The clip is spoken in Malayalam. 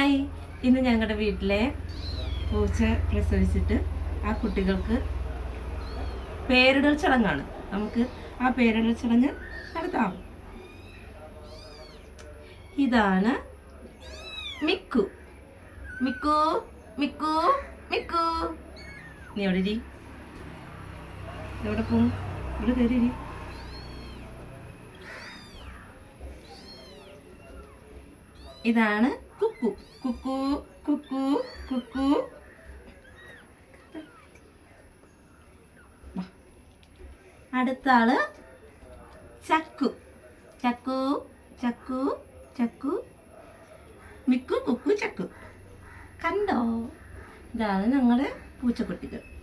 ഹായ്. ഇന്ന് ഞങ്ങളുടെ വീട്ടിലെ പൂച്ച പ്രസവിച്ചിട്ട് ആ കുട്ടികൾക്ക് പേരിടൽ ചടങ്ങാണ്. നമുക്ക് ആ പേരിടൽ ചടങ്ങ് നടത്താം. ഇതാണ് മിക്കു. Miku Miku Miku. നീ എവിടെ ഇരി? എവിടെ പോകും ഇവിടെ കയറി ഇതാണ് കുക്കു കുക്കു കുക്കു അടുത്ത ആൾ ചക്കു. ചക്കു ചക്കു ചക്കു. മിക്കു കുക്കു ചക്കു. കണ്ടോ? ഇതാണ് ഞങ്ങളുടെ പൂച്ചക്കുട്ടികൾ.